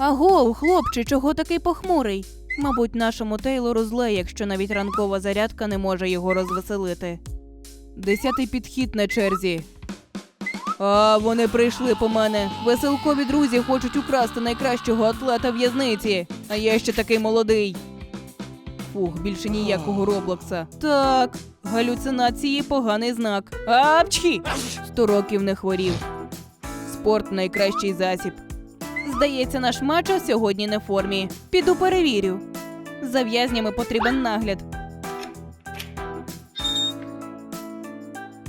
Аго, хлопче, чого такий похмурий? Мабуть, нашому Тейлору зле, якщо навіть ранкова зарядка не може його розвеселити. Десятий підхід на черзі. А вони прийшли по мене. Веселкові друзі хочуть украсти найкращого атлета в'язниці. А я ще такий молодий. Фух, більше ніякого Роблокса. Так, галюцинації поганий знак. Апчхі! Сто років не хворів. Спорт найкращий засіб. Здається, наш мачо сьогодні не в формі. Піду перевірю. За в'язнями потрібен нагляд.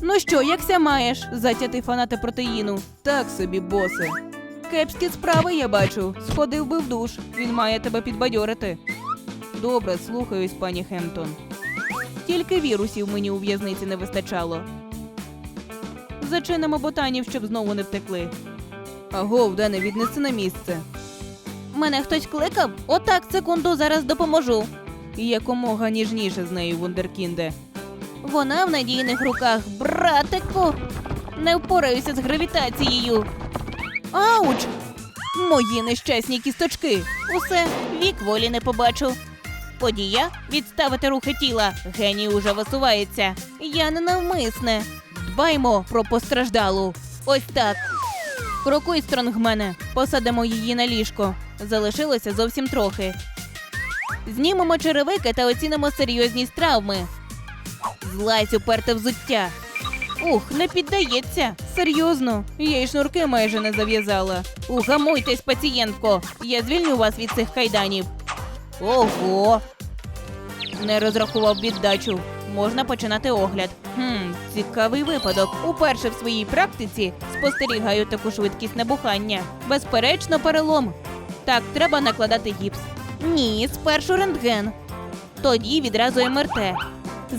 Ну що, якся маєш, затятий фанати протеїну? Так собі, босе. Кепські справи я бачу. Сходив би в душ. Він має тебе підбадьорити. Добре, слухаюсь, пані Хемптон. Тільки вірусів мені у в'язниці не вистачало. Зачинимо ботанів, щоб знову не втекли. Агов, Дене, віднеси на місце. Мене хтось кликав? Отак, секунду, зараз допоможу. І якомога ніжніше з нею, вундеркінде. Вона в надійних руках, братику. Не впораюся з гравітацією. Ауч! Мої нещасні кісточки. Усе, вік волі не побачу. Подія відставити рухи тіла. Геній уже висувається. Я не навмисне. Дбаймо про постраждалу. Ось так. Крокуй, стронгмене, посадимо її на ліжко. Залишилося зовсім трохи. Знімемо черевики та оцінимо серйозність травми. Злазь уперте взуття. Ух, не піддається. Серйозно, я й шнурки майже не зав'язала. Угамуйтесь, пацієнтко. Я звільню вас від цих кайданів. Ого. Не розрахував віддачу. Можна починати огляд. Хм, цікавий випадок. Уперше в своїй практиці спостерігаю таку швидкість набухання. Безперечно, перелом. Так, треба накладати гіпс. Ні, спершу рентген. Тоді відразу МРТ.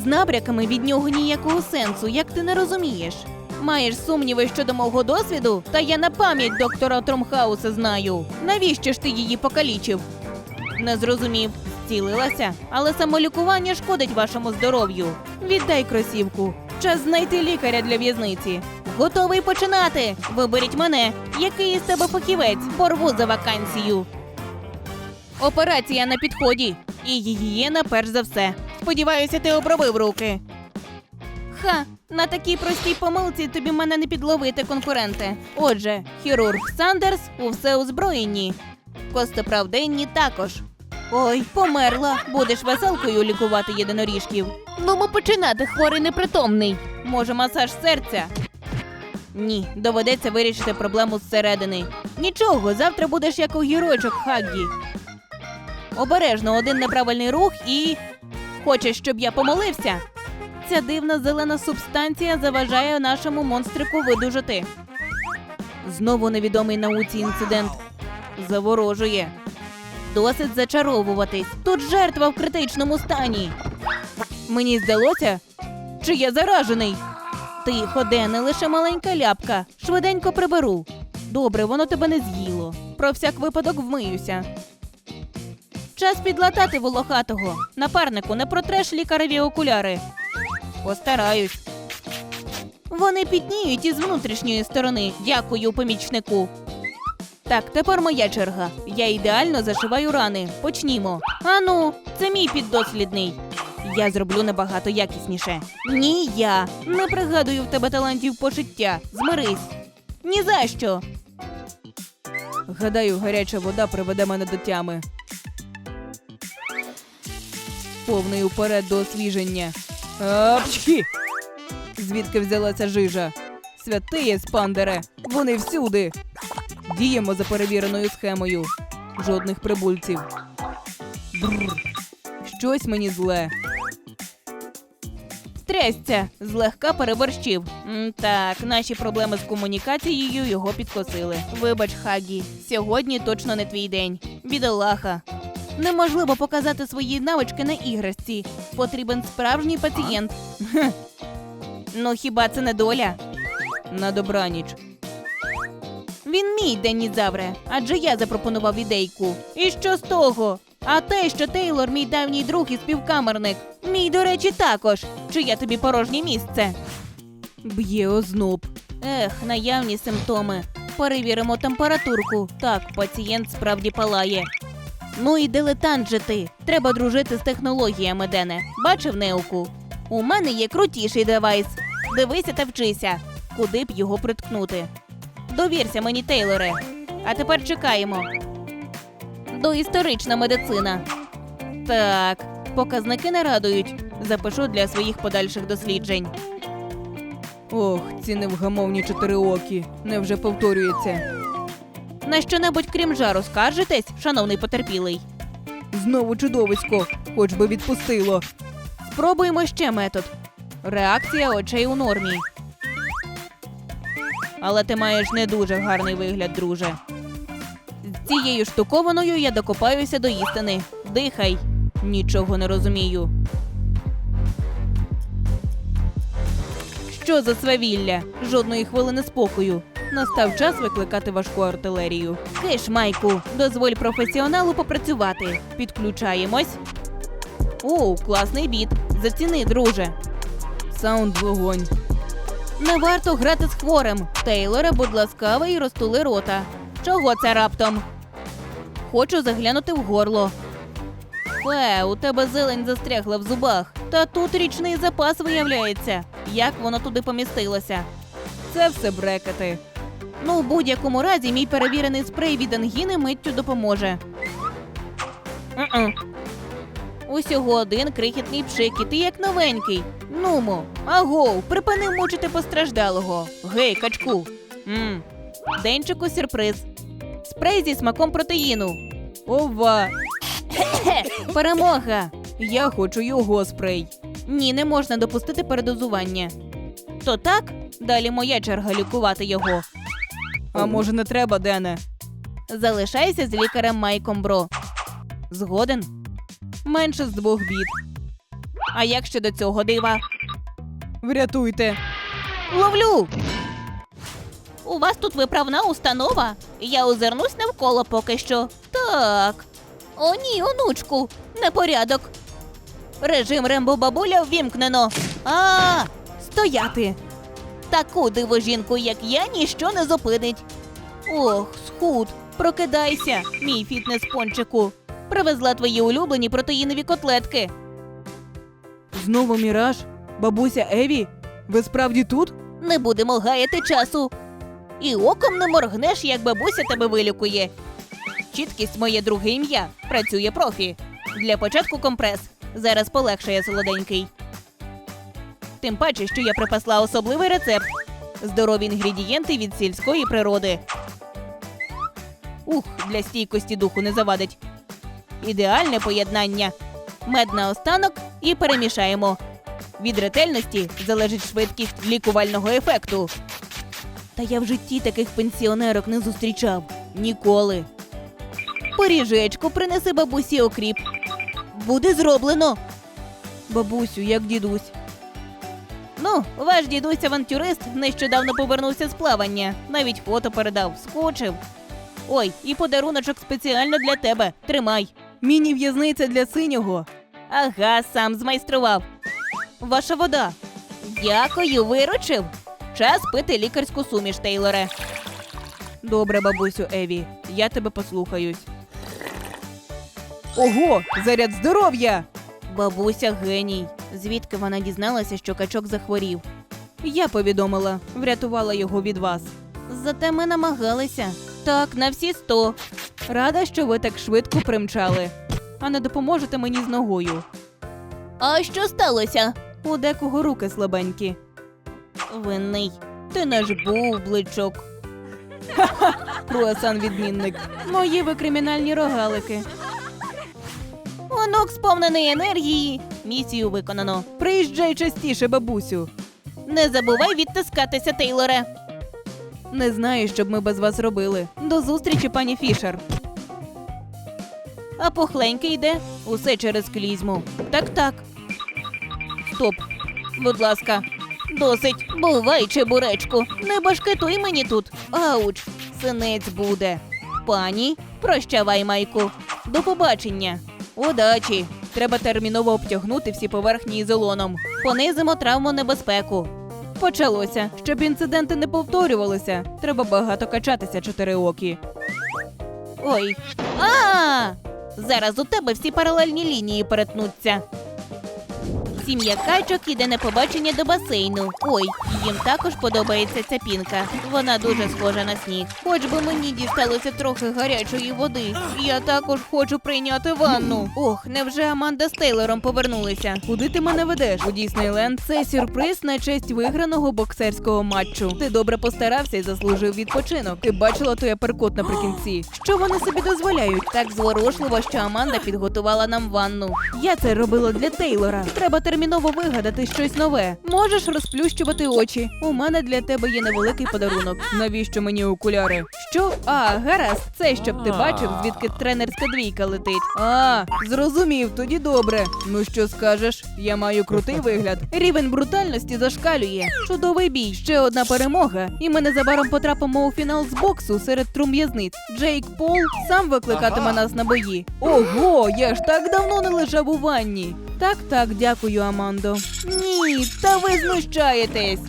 З набряками від нього ніякого сенсу, як ти не розумієш. Маєш сумніви щодо мого досвіду? Та я на пам'ять доктора Тромхауса знаю. Навіщо ж ти її покалічив? Не зрозумів. Зцілилася, але самолікування шкодить вашому здоров'ю. Віддай кросівку. Час знайти лікаря для в'язниці. Готовий починати. Виберіть мене. Який із тебе фахівець? Порву за вакансію. Операція на підході. І гігієна перш за все. Сподіваюся, ти обробив руки. Ха, на такій простій помилці тобі мене не підловити, конкуренте. Отже, хірург Сандерс у всеозброєнні. Костоправденні також. Ой, померла. Будеш веселкою лікувати єдиноріжків. Ну, ми починати, хворий непритомний. Може, масаж серця? Ні, доведеться вирішити проблему зсередини. Нічого, завтра будеш як огірочок Хаггі. Обережно один неправильний рух і. Хочеш, щоб я помолився? Ця дивна зелена субстанція заважає нашому монстрику видужати. Знову невідомий науці інцидент. Заворожує. Досить зачаровуватись. Тут жертва в критичному стані. Мені здалося, чи я заражений. Тихо, Дене, лише маленька ляпка. Швиденько приберу. Добре, воно тебе не з'їло. Про всяк випадок вмиюся. Час підлатати волохатого. Напарнику, не протреш лікареві окуляри. Постараюсь. Вони підніють із внутрішньої сторони. Дякую, помічнику. Так, тепер моя черга. Я ідеально зашиваю рани. Почнімо. Ану, це мій піддослідний. Я зроблю набагато якісніше. Ні, я не пригадую в тебе талантів пошиття. Змирись. Ні за що. Гадаю, гаряча вода приведе мене до тями. Повний уперед до освіження. Апчхі! Звідки взялася жижа? Святиє спандере! Вони всюди. Діємо за перевіреною схемою. Жодних прибульців. Бррр. Щось мені зле. Трясця, злегка переборщив. М, так, наші проблеми з комунікацією його підкосили. Вибач, Хагі, сьогодні точно не твій день. Бідолаха. Неможливо показати свої навички на іграшці. Потрібен справжній пацієнт. Хм. Ну хіба це не доля? На добраніч. Він мій Денізавре, адже я запропонував ідейку. І що з того? А те, що Тейлор мій давній друг і співкамерник. Мій, до речі, також. Чи я тобі порожнє місце? Б'є озноб. Ех, наявні симптоми. Перевіримо температурку. Так, пацієнт справді палає. Ну і дилетант же ти. Треба дружити з технологіями, Дене. Бачив неуку? У мене є крутіший девайс. Дивися та вчися, куди б його приткнути. Довірся мені, Тейлоре. А тепер чекаємо. Доісторична медицина. Так, показники не радують. Запишу для своїх подальших досліджень. Ох, ці невгамовні чотирионкі. Невже повторюється? На що-небудь крім жару скаржитесь, шановний потерпілий? Знову чудовисько, хоч би відпустило. Спробуємо ще метод. Реакція очей у нормі. Але ти маєш не дуже гарний вигляд, друже. З цією штукованою я докопаюся до істини. Дихай. Нічого не розумію. Що за свавілля? Жодної хвилини спокою. Настав час викликати важку артилерію. Киш, Майку, дозволь професіоналу попрацювати. Підключаємось. О, класний біт. Заціни, друже. Саунд вогонь. Не варто грати з хворим. Тейлоре, будь ласкавий, розтули рота. Чого це раптом? Хочу заглянути в горло. Фе, у тебе зелень застрягла в зубах. Та тут річний запас виявляється. Як воно туди помістилося? Це все брекети. Ну, в будь-якому разі, мій перевірений спрей від ангіни миттю допоможе. Усього один крихітний пшик, і ти як новенький. Нумо, агов, припини мучити постраждалого. Гей, качку. Мм. Денчику сюрприз. Спрей зі смаком протеїну. Ова. Перемога! Я хочу його спрей. Ні, не можна допустити передозування. То так, далі моя черга лікувати його. А може не треба, Дене? Залишайся з лікарем Майком Бро. Згоден? Менше з двох бід. А як щодо цього дива? Врятуйте. Ловлю. У вас тут виправна установа. Я озирнусь навколо поки що. Так. О, ні, онучку, непорядок. Режим Рембо бабуля ввімкнено. А, стояти. Таку дивожінку, як я, ніщо не зупинить. Ох, схуд, прокидайся, мій фітнес-пончику. Привезла твої улюблені протеїнові котлетки. Знову міраж? Бабуся Еві? Ви справді тут? Не будемо гаяти часу. І оком не моргнеш, як бабуся тебе вилікує. Чіткість моє друге ім'я. Працює профі. Для початку компрес. Зараз полегшає солоденький. Тим паче, що я припасла особливий рецепт. Здорові інгредієнти від сільської природи. Ух, для стійкості духу не завадить. Ідеальне поєднання. Мед на останок і перемішаємо. Від ретельності залежить швидкість лікувального ефекту. Та я в житті таких пенсіонерок не зустрічав. Ніколи. Поріжечку принеси бабусі окріп. Буде зроблено. Бабусю, як дідусь. Ну, ваш дідусь авантюрист нещодавно повернувся з плавання. Навіть фото передав, скочив. Ой, і подаруночок спеціально для тебе. Тримай. Міні-в'язниця для синього. Ага, сам змайстрував. Ваша вода. Дякую, виручив. Час пити лікарську суміш, Тейлоре. Добре, бабусю Еві, я тебе послухаюсь. Ого, заряд здоров'я! Бабуся геній. Звідки вона дізналася, що качок захворів? Я повідомила, врятувала його від вас. Зате ми намагалися. Так, на всі сто. Рада, що ви так швидко примчали. А не допоможете мені з ногою. А що сталося? У декого руки слабенькі. Винний. Ти наш бубличок. Ха-ха, круасан відмінник. Мої ви кримінальні рогалики. Онук сповнений енергії. Місію виконано. Приїжджай частіше, бабусю. Не забувай відтискатися, Тейлоре. Не знаю, що б ми без вас робили. До зустрічі, пані Фішер. А пухленький йде? Усе через клізму. Так, так. Стоп. Будь ласка. Досить. Бувай, чебуречку. Не башкетуй мені тут. Ауч, синець буде. Пані, прощавай, Майку. До побачення. Удачі. Треба терміново обтягнути всі поверхні ізолоном. Понизимо травму небезпеку. Почалося. Щоб інциденти не повторювалися, треба багато качатися чотириокі. Ой. А! Зараз у тебе всі паралельні лінії перетнуться. Сім'я качок іде на побачення до басейну. Ой, їм також подобається ця пінка. Вона дуже схожа на сніг. Хоч би мені дісталося трохи гарячої води. Я також хочу прийняти ванну. Ох, невже Аманда з Тейлором повернулися? Куди ти мене ведеш? У Діснейленд це сюрприз на честь виграного боксерського матчу. Ти добре постарався і заслужив відпочинок. Ти бачила той аперкот наприкінці. Що вони собі дозволяють? Так зворушливо, що Аманда підготувала нам ванну. Я це робила для Тейлора. Треба терміново вигадати щось нове. Можеш розплющувати очі. У мене для тебе є невеликий подарунок. Навіщо мені окуляри? Що? А, гаразд, це щоб ти бачив, звідки тренерська двійка летить. А, зрозумів, тоді добре. Ну що скажеш? Я маю крутий вигляд. Рівень брутальності зашкалює. Чудовий бій. Ще одна перемога. І ми незабаром потрапимо у фінал з боксу серед трум'язниць. Джейк Пол сам викликатиме нас на бої. Ого, я ж так давно не лежав у ванні. Так, так, дякую, Амандо. Ні, та ви знущаєтесь.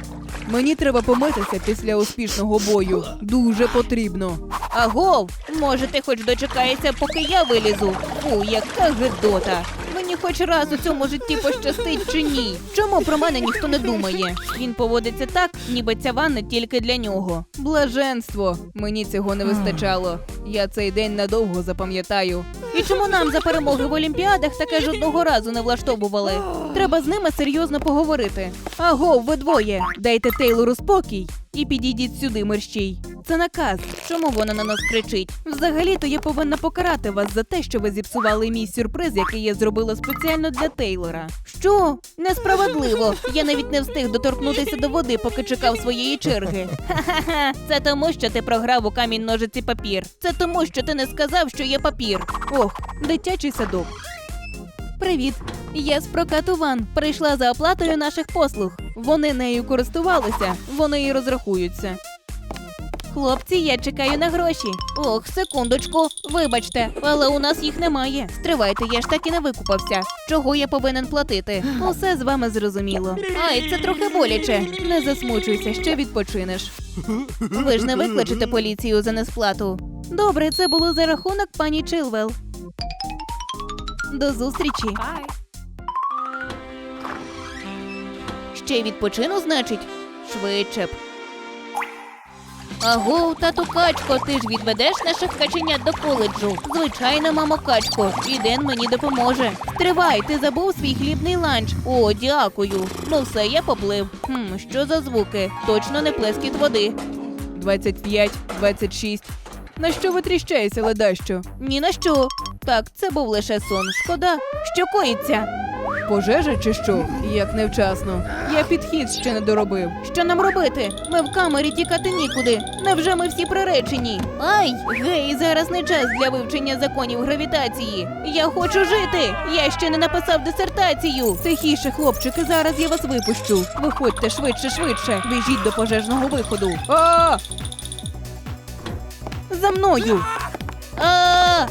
Мені треба помитися після успішного бою. Дуже потрібно. Агов, може, ти хоч дочекаєшся, поки я вилізу? Фу, яка гидота. Мені хоч раз у цьому житті пощастить чи ні? Чому про мене ніхто не думає? Він поводиться так, ніби ця ванна тільки для нього. Блаженство. Мені цього не вистачало. Я цей день надовго запам'ятаю. І чому нам за перемоги в Олімпіадах таке жодного разу не влаштовували? Треба з ними серйозно поговорити. Аго, ви двоє, дайте Тейлору спокій і підійдіть сюди, мерщій. Це наказ. Чому вона на нас кричить? Взагалі-то я повинна покарати вас за те, що ви зіпсували мій сюрприз, який я зробила спеціально для Тейлора. Що? Несправедливо. Я навіть не встиг доторкнутися до води, поки чекав своєї черги. Ха-ха-ха. Це тому, що ти програв у камінь ножиці папір. Це тому, що ти не сказав, що є папір. Ох, дитячий садок. Привіт, я з прокату ван. Прийшла за оплатою наших послуг. Вони нею користувалися, вони і розрахуються. Хлопці, я чекаю на гроші. Ох, секундочку, вибачте, але у нас їх немає. Стривайте, я ж так і не викупався. Чого я повинен платити? Усе з вами зрозуміло. Ай, це трохи боляче. Не засмучуйся, ще відпочинеш. Ви ж не викличете поліцію за несплату. Добре, це було за рахунок пані Чилвел. До зустрічі. Ще й відпочину, значить? Швидше б. Аго, тату качко, ти ж відведеш наших каченят до коледжу. Звичайно, мамо качко, і Ден мені допоможе. Тривай, ти забув свій хлібний ланч. О, дякую. Ну все, я поплив. Хм, що за звуки? Точно не плескіт води. 25, 26. На що витріщаєшся, ледащо? Ні на що. Так, це був лише сон. Шкода, що коїться. Пожежа чи що? Як невчасно. Я підхід ще не доробив. Що нам робити? Ми в камері тікати нікуди. Невже ми всі приречені? Ай, гей, зараз не час для вивчення законів гравітації. Я хочу жити. Я ще не написав дисертацію. Тихіше, хлопчики, зараз я вас випущу. Виходьте швидше, швидше. Біжіть до пожежного виходу. А! За мною. А!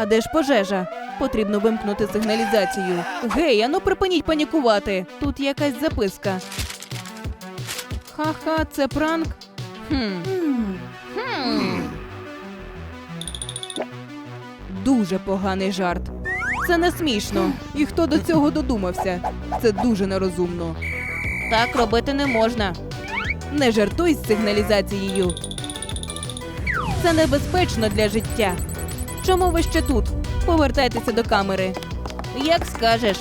А де ж пожежа? Потрібно вимкнути сигналізацію. Гей, ану припиніть панікувати. Тут якась записка. Ха-ха, це пранк. Хм. Хм. Дуже поганий жарт. Це не смішно. І хто до цього додумався? Це дуже нерозумно. Так робити не можна. Не жартуй з сигналізацією. Це небезпечно для життя. Чому ви ще тут? Повертайтеся до камери. Як скажеш.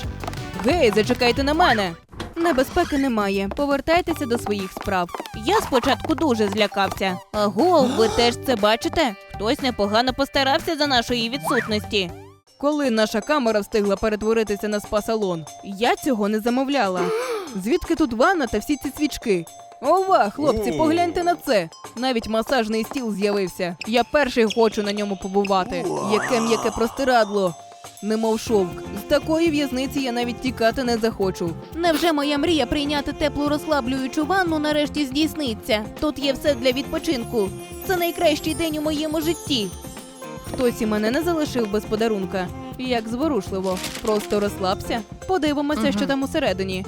Гей, зачекайте на мене. Небезпеки немає. Повертайтеся до своїх справ. Я спочатку дуже злякався. Аго, ви теж це бачите? Хтось непогано постарався за нашої відсутності. Коли наша камера встигла перетворитися на спа-салон, я цього не замовляла. Звідки тут ванна та всі ці свічки? Ова, хлопці, погляньте на це. Навіть масажний стіл з'явився. Я перший хочу на ньому побувати. Яке м'яке простирадло. Немов шовк. З такої в'язниці я навіть тікати не захочу. Невже моя мрія прийняти теплу розслаблюючу ванну нарешті здійсниться? Тут є все для відпочинку. Це найкращий день у моєму житті. Хтось і мене не залишив без подарунка. Як зворушливо. Просто розслабся. Подивимося, що там усередині.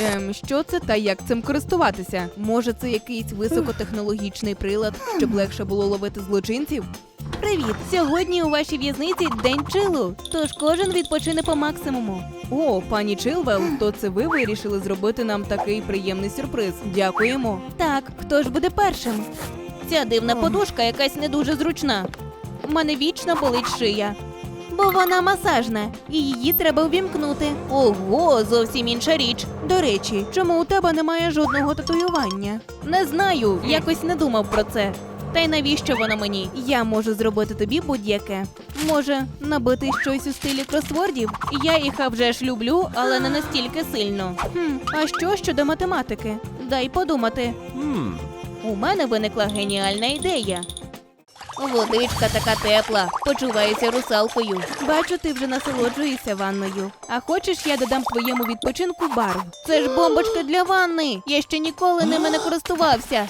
Ем, що це та як цим користуватися? Може, це якийсь високотехнологічний прилад, щоб легше було ловити злочинців? Привіт! Сьогодні у вашій в'язниці день чилу, тож кожен відпочине по максимуму. О, пані Чилвел, то це ви вирішили зробити нам такий приємний сюрприз. Дякуємо. Так, хто ж буде першим? Ця дивна подушка якась не дуже зручна. У мене вічно болить шия. Бо вона масажна, і її треба увімкнути. Ого, зовсім інша річ. До речі, чому у тебе немає жодного татуювання? Не знаю, якось не думав про це. Та й навіщо воно мені? Я можу зробити тобі будь-яке. Може, набити щось у стилі кросвордів? Я їх а вже ж люблю, але не настільки сильно. Хм, а що щодо математики? Дай подумати. У мене виникла геніальна ідея. Водичка така тепла, почувається русалкою. Бачу, ти вже насолоджуєшся ванною. А хочеш, я додам твоєму відпочинку барв? Це ж бомбочка для ванни. Я ще ніколи ними не користувався.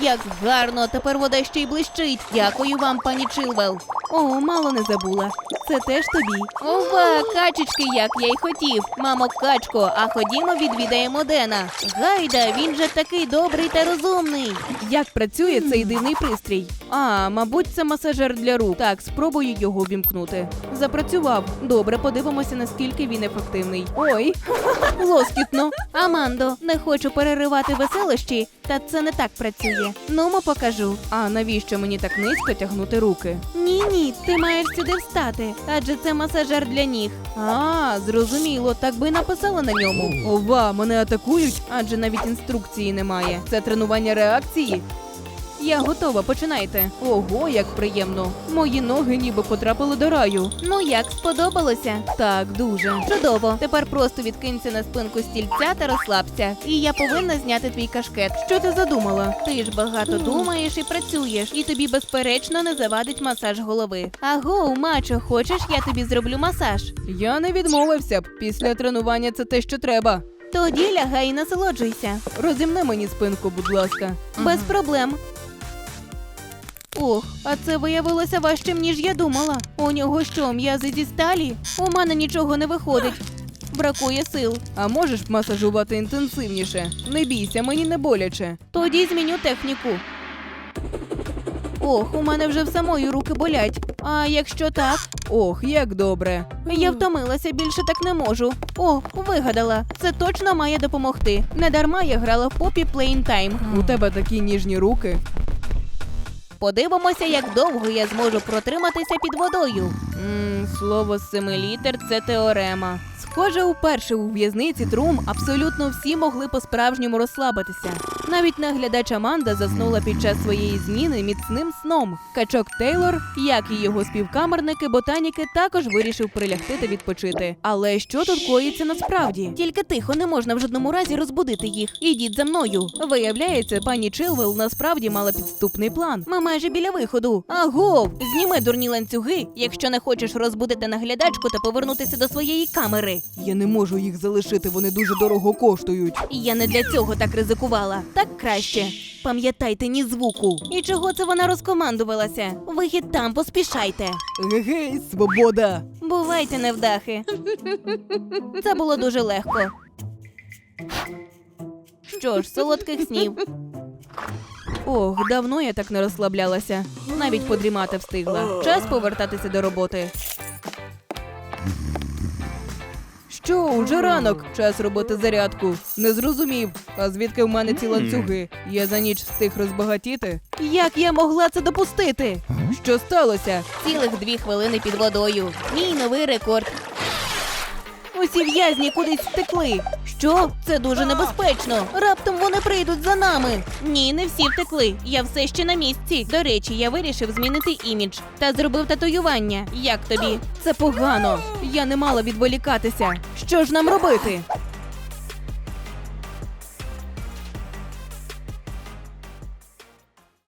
Як гарно, тепер вода ще й блищить. Дякую вам, пані Чилвел. О, мало не забула. Це теж тобі. Ова, качечки, як я й хотів. Мамо, качко, а ходімо відвідаємо Дена. Гайда, він же такий добрий та розумний. Як працює цей дивний пристрій? А, мабуть, це масажер для рук. Так, спробую його вімкнути. Запрацював. Добре, подивимося, наскільки він ефективний. Ой, лоскітно. Амандо, не хочу переривати веселощі, та це не так працює. Ну, покажу. А навіщо мені так низько тягнути руки? Ні, ні, ти маєш сюди встати, адже це масажер для ніг. А, зрозуміло, так би написала на ньому. Ова, мене атакують, адже навіть інструкції немає. Це тренування реакції. Я готова, починайте. Ого, як приємно. Мої ноги ніби потрапили до раю. Ну як сподобалося? Так, дуже. Чудово. Тепер просто відкинься на спинку стільця та розслабся. І я повинна зняти твій кашкет. Що ти задумала? Ти ж багато думаєш і працюєш, і тобі безперечно не завадить масаж голови. Аго, мачо, хочеш, я тобі зроблю масаж? Я не відмовився б. Після тренування це те, що треба. Тоді лягай і насолоджуйся. Розімни мені спинку, будь ласка. Без проблем. Ох, а це виявилося важчим, ніж я думала. У нього що, м'язи зі сталі? У мене нічого не виходить. Бракує сил. А можеш масажувати інтенсивніше? Не бійся, мені не боляче. Тоді зміню техніку. Ох, у мене вже в самої руки болять. А якщо так? Ох, як добре. Я втомилася, більше так не можу. О, вигадала. Це точно має допомогти. Недарма я грала в попі Plain Time. У тебе такі ніжні руки. Подивимося, як довго я зможу протриматися під водою. Мм, слово з семи літер це теорема. Схоже, уперше у в'язниці Трум абсолютно всі могли по-справжньому розслабитися. Навіть наглядач Аманда заснула під час своєї зміни міцним сном. Качок Тейлор, як і його співкамерники, ботаніки, також вирішив прилягти та відпочити. Але що тут коїться насправді? Тільки тихо не можна в жодному разі розбудити їх. Ідіть за мною. Виявляється, пані Чилвел насправді мала підступний план. Ми майже біля виходу. Агов, зніми дурні ланцюги, якщо не хочеш розбудити наглядачку та повернутися до своєї камери. Я не можу їх залишити, вони дуже дорого коштують. Я не для цього так ризикувала. Так краще. Пам'ятайте ні звуку. І чого це вона розкомандувалася? Вихід там, поспішайте. Гей, свобода! Бувайте невдахи. Це було дуже легко. Що ж, солодких снів. Ох, давно я так не розслаблялася. Навіть подрімати встигла. Час повертатися до роботи. Що, уже ранок? Час робити зарядку. Не зрозумів. А звідки в мене ці ланцюги? Я за ніч встиг розбагатіти? Як я могла це допустити? Що сталося? Цілих дві хвилини під водою. Мій новий рекорд. Усі в'язні кудись втекли. Що? Це дуже небезпечно. Раптом вони прийдуть за нами. Ні, не всі втекли. Я все ще на місці. До речі, я вирішив змінити імідж та зробив татуювання. Як тобі? Це погано. Я не мала відволікатися. Що ж нам робити?